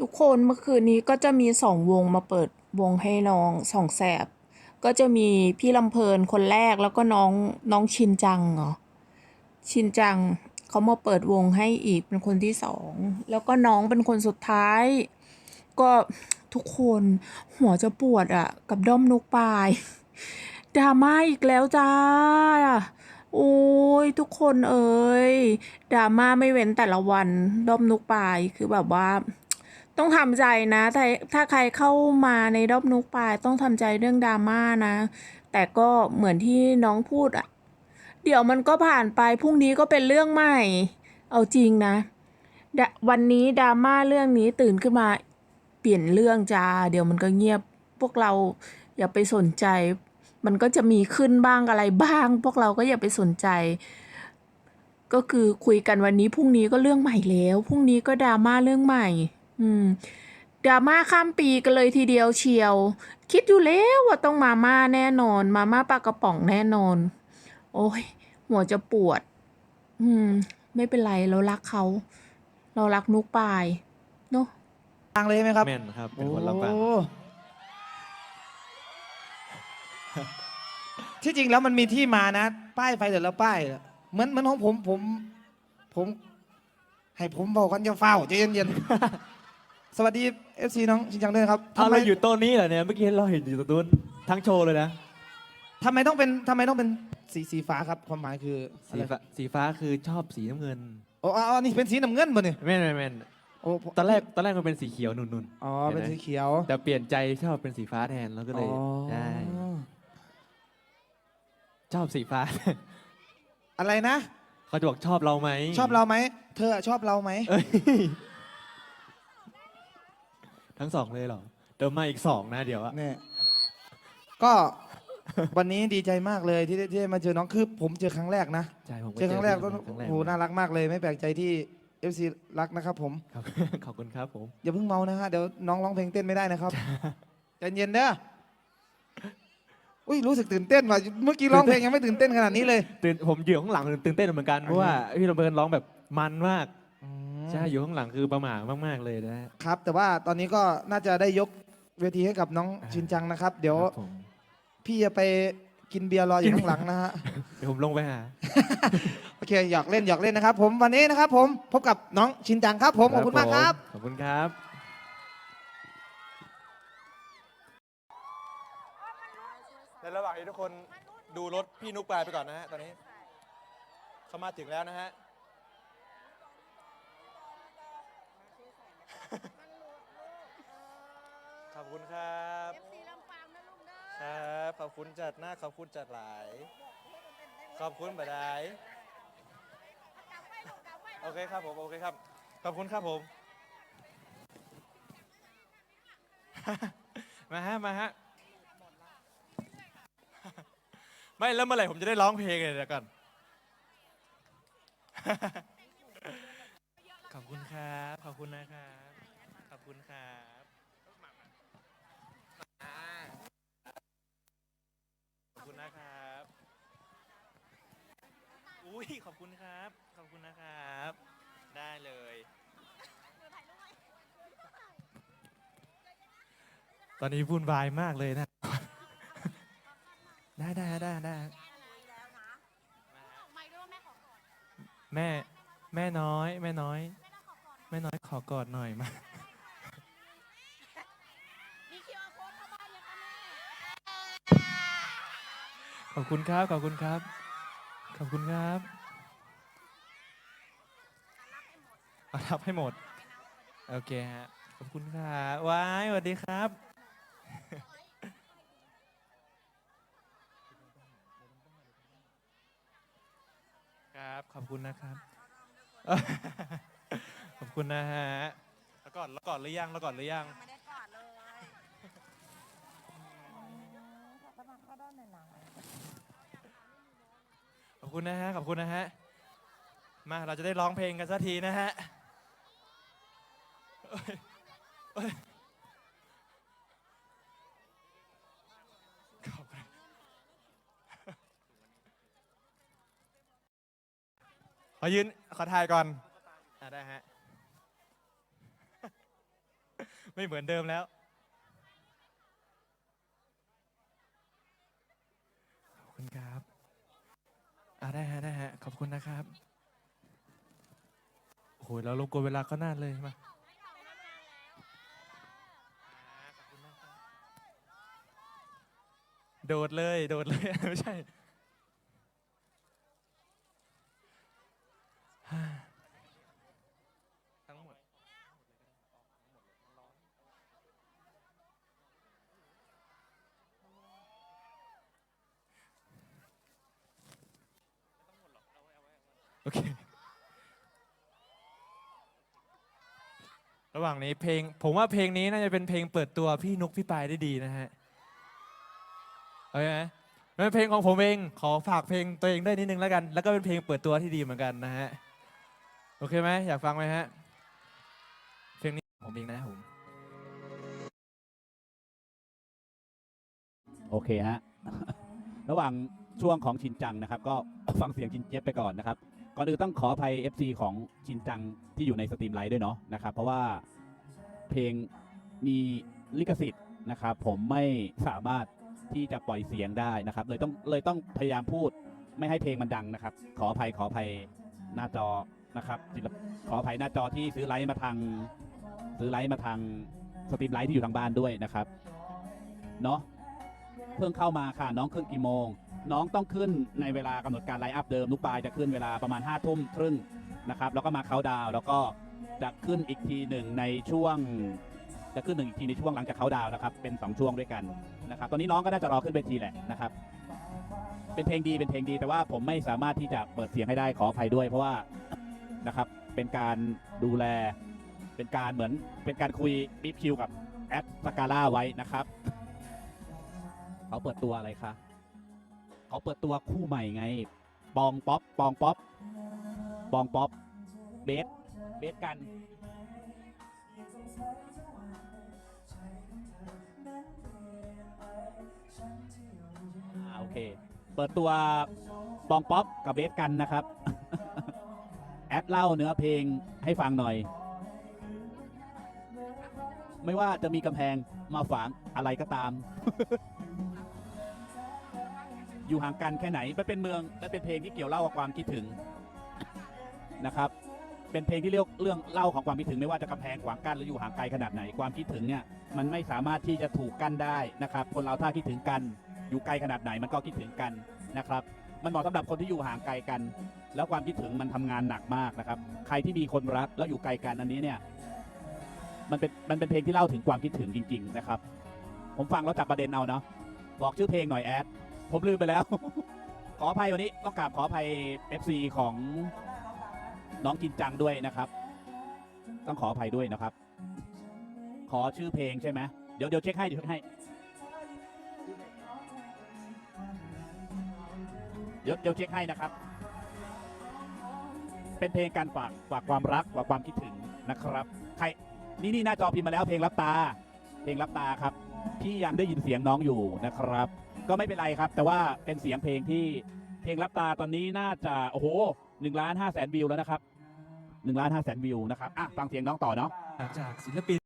ทุกคนเมื่อคืนนี้ก็จะมีสองวงมาเปิดวงให้น้องสองแสบ ก็จะมีพี่ลำเพลินคนแรกแล้วก็น้องน้องชินจังเหรอชินจังเขามาเปิดวงให้อีกเป็นคนที่สองแล้วก็น้องเป็นคนสุดท้าย ก็ทุกคนหัวจะปวดอะ่ะ กับด้อมนกปลายดราม่าอีกแล้วจ้า โอ้ยทุกคนเอ่ยดราม่าไม่เว้นแต่ละวันด้อมนกปลายคือแบบว่า ต้องทำใจนะถ้าถ้าใครเข้ามาในด้อมนุกปลายต้องทำใจเรื่องดราม่านะ แต่ก็เหมือนที่น้องพูดอะเดี๋ยวมันก็ผ่านไปพรุ่งนี้ก็เป็นเรื่องใหม่ เอาจริงนะ วันนี้ดราม่าเรื่องนี้ตื่นขึ้นมา เปลี่ยนเรื่องจ้าเดี๋ยวมันก็เงียบพวกเราอย่าไปสนใจ มันก็จะมีขึ้นบ้างอะไรบ้าง พวกเราก็อย่าไปสนใจ ก็คือคุยกันวันนี้พรุ่งนี้ก็เรื่องใหม่แล้วพรุ่งนี้ก็ดราม่าเรื่องใหม่ อืมดราม่าข้ามปีกันเลยทีเดียวเชียว คิดอยู่แล้วว่าต้องมาม่าแน่นอน มาม่าปลากระป๋องแน่นอน โอ้ยหัวจะปวด อืม ไม่เป็นไรเรารักเขา เรารักนุกปายเนาะฟังเลยไหมครับ แม่นครับ เป็นคนลำปางโอ้ ที่จริงแล้วมันมีที่มานะ ป้ายไฟแต่ละป้ายอะเหมือนเหมือนของผมผม ผม ให้ผมบอกกันจะเฝ้าใจเย็นๆ สวัสดีเอฟซีน้องชินจังด้วยนะครับเอาทำไมเราอยู่โต้นนี้เหรอเนี่ยเมื่อกี้เราเห็นอยู่ตรงนู้นทั้งโชว์เลยนะทำไมต้องเป็นทำไมต้องเป็นสีสีฟ้าครับความหมายคืออะสีไรฟ้าสีฟ้าคือชอบสีน้ำเงินโอ้อ๋อนี่เป็นสีน้ำเงินบ่เนี่ยแม่นแม่นแม่นโอ้ตอนแรกตอนแรกมันเป็นสีเขียวนุ่นอ๋อเป็นสีเขียวๆแต่เปลี่ยนใจชอบเป็นสีฟ้าแทนแล้วก็เลยอ๋อใช่ชอบสีฟ้า อะไรนะ เขาจะบอกชอบเราไหมชอบเราไหมเธอชอบเราไหมเอ้ย ทั้งสองเลยเหรอ เดิมมาอีกสองนะเดี๋ยวอะเนี่ยก็วันนี้ดีใจมากเลยที่ได้ที่ได้มาเจอน้องคือผมเจอครั้งแรกนะ ใช่ผมเจอครั้งแรกก็ครั้งแรกโอ้โหน่ารักมากเลยไม่แปลกใจที่ FC รักนะครับผม ครับ ขอบคุณครับผม อย่าเพิ่งเมานะฮะ เดี๋ยวน้องร้องเพลงเต้นไม่ได้นะครับใจเย็นเด้ออุ้ยรู้สึกตื่นเต้นว่ะเมื่อกี้ร้องเพลงยังไม่ตื่นเต้นขนาดนี้เลย ตื่นผมอยู่ข้างหลังตื่นเต้นเหมือนกันเพราะว่าพี่ลำเพลินร้องแบบมันมาก ใช่อยู่ข้างหลังคือประหม่ามาก ๆ เลยนะฮะ ครับ แต่ว่าตอนนี้ก็น่าจะได้ยกเวทีให้กับน้องอ่า ชินจังนะครับ เดี๋ยวครับผมพี่จะไปกินเบียร์รออยู่ข้างหลังนะฮะ เดี๋ยวผมลงไปหา โอเคหยอกเล่นหยอกเล่นนะครับ ผมวันนี้นะครับผมพบกับน้องชินจังครับ ผมขอบคุณมากครับ ขอบคุณครับ ในระหว่างที่ทุกคนดูรถพี่นุกปลายไปก่อนนะฮะ ตอนนี้เขามาถึงแล้วนะฮะ ขอบ คุณครับสีลำปางนะลุงเด้อครับขอบคุณจัดหน้าขอบคุณจัดหลาย ขอบคุณบดายกลับไปลูกกลับไปโอเคครับผมโอเคครับ ขอบคุณครับผม มาฮะมาฮะไม่แล้วเมื่อไหร่ผมจะได้ร้องเพลงเลยเดี๋ยวก่อน ขอบคุณครับ ขอบคุณนะครับ ขอบคุณครับขอบคุณนะครับ อุ้ ยขอบคุณครับ ขอบคุณนะครับ ได้เลยตอนนี้วุ่นวายมากเลยนะ ได้ได้ได้ได้ไม่ด้วยว่าแม่ขอก่อนแม่แม่น้อย แม่น้อยแม่น้อยขอกอดหน่อยมา มีคิวอาร์โค้ดเข้าบ้านยังคะแม่ขอบคุณครับ ขอบคุณครับ ขอบคุณครับ เอารับให้หมด โอเคฮะ ขอบคุณครับว้ายสวัสดีครับ ครับ ขอบคุณนะครับ ขอบคุณนะฮะ แล้วก่อนแล้วก่อนหรือยังแล้วก่อนหรือยัง ไม่ได้กอดเลยขอสมัครเข้าด้านหน่อยขอบคุณนะฮะ ขอบคุณนะฮะ มาเราจะได้ร้องเพลงกันสักทีนะฮะเอ้ยเอ้ย ขอบคุณขอยืนขอถ่ายก่อนอะได้ฮะ ไม่เหมือนเดิมแล้ว ขอบคุณครับอ่าได้ฮะได้ฮะ ขอบคุณนะครับ โอ้โหเรารบกวนเวลาเขานานเลยมา โดดเลย โดดเลย ไม่ใช่ ทั้งหมด โอเค ระหว่างนี้เพลง ผมว่าเพลงนี้น่าจะเป็นเพลงเปิดตัวพี่นุกพี่ปายได้ดีนะฮะ เอาไหมเป็นเพลงของผมเอง ขอฝากเพลงตัวเองด้วยนิดนึงแล้วกัน แล้วก็เป็นเพลงเปิดตัวที่ดีเหมือนกันนะฮะ โอเคไหมอยากฟังไหมฮะ เพลงนี้ผมเองนะผม โอเคฮะ ระหว่างช่วงของชินจังนะครับ ก็ฟังเสียงชินเจี๊ยบไปก่อนนะครับ ก่อนอื่นต้องขออภัย FC ของชินจังที่อยู่ในสตรีมไลท์ด้วยเนาะนะครับ เพราะว่าเพลงมีลิขสิทธิ์นะครับ ผมไม่สามารถ ที่จะปล่อยเสียงได้นะครับ เลยต้องเลยต้องพยายามพูดไม่ให้เพลงมันดังนะครับ ขออภัยขออภัยหน้าจอนะครับขออภัยหน้าจอที่ซื้อไลท์มาทางซื้อไลท์มาทางสตรีมไลท์ที่อยู่ทางบ้านด้วยนะครับเนาะเพิ่งเข้ามาค่ะน้องขึ้นกี่โมง น้องต้องขึ้นในเวลากำหนดการไลฟ์อัพเดิมนุกปลายจะขึ้นเวลาประมาณ5้าทุ่มครึ่งนะครับ แล้วก็มาเขาดาวแล้วก็จะขึ้นอีกทีหนึ่งในช่วง จะขึ้นหนึ่งอีกทีในช่วงหลังจากเขาดาวน์นะครับเป็น 2 ช่วงด้วยกันนะครับตอนนี้น้องก็น่าจะรอขึ้นเวทีแหละนะครับเป็นเพลงดีเป็นเพลงดีแต่ว่าผมไม่สามารถที่จะเปิดเสียงให้ได้ขออภัยด้วย เพราะว่านะครับเป็นการดูแล เป็นการเหมือนเป็นการคุยบีบคิวกับแอดสกาล่าไว้นะครับเขาเปิดตัวอะไรคะเขาเปิดตัวคู่ใหม่ไงปองป๊อปปองป๊อปปองป๊อปเบสเบสกัน เค เปิดตัวปองป๊อปกับเบสกันนะครับ แอดเล่าเนื้อเพลงให้ฟังหน่อย ไม่ว่าจะมีกำแพงมาฝังอะไรก็ตาม อยู่ห่างกันแค่ไหนมันเป็นเมืองและเป็นเพลงที่เกี่ยวเล่ากับความคิดถึงนะครับ เป็นเพลงที่เรียกเรื่องเล่าของความคิดถึงไม่ว่าจะกำแพงขวางกั้นหรืออยู่ห่างไกลขนาดไหนความคิดถึงเนี่ยมันไม่สามารถที่จะถูกกั้นได้นะครับ คนเราถ้าคิดถึงกัน อยู่ไกลขนาดไหนมันก็คิดถึงกันนะครับ มันเหมาะสำหรับคนที่อยู่ห่างไกลกัน แล้วความคิดถึงมันทำงานหนักมากนะครับ ใครที่มีคนรักแล้วอยู่ไกลกันอันนี้เนี่ย มันเป็นมันเป็นเพลงที่เล่าถึงความคิดถึงจริง ๆ นะครับ ผมฟังแล้วจับประเด็นเอาเนาะบอกชื่อเพลงหน่อยแอดผมลืมไปแล้ว ขออภัยวันนี้ต้องกราบขออภัย FC ของน้องจินจังด้วยนะครับ ต้องขออภัยด้วยนะครับ ขอชื่อเพลงใช่ไหมเดี๋ยวเดี๋ยวเช็คให้เดี๋ยวเช็คให้ เดี๋ยวเดี๋ยวเช็คให้นะครับ เป็นเพลงการฝากฝากความรักฝากความคิดถึงนะครับ ใครนี่นี่หน้าจอพิมพ์มาแล้วเพลงรับตา เพลงรับตาครับพี่ยังได้ยินเสียงน้องอยู่นะครับ ก็ไม่เป็นไรครับ แต่ว่าเป็นเสียงเพลงที่เพลงรับตาตอนนี้น่าจะโอ้โหหนึ่งล้านห้าแสนวิวแล้วนะครับหนึ่งล้านห้าแสนวิวนะครับอะฟังเสียงน้องต่อเนาะ จากศิลปิน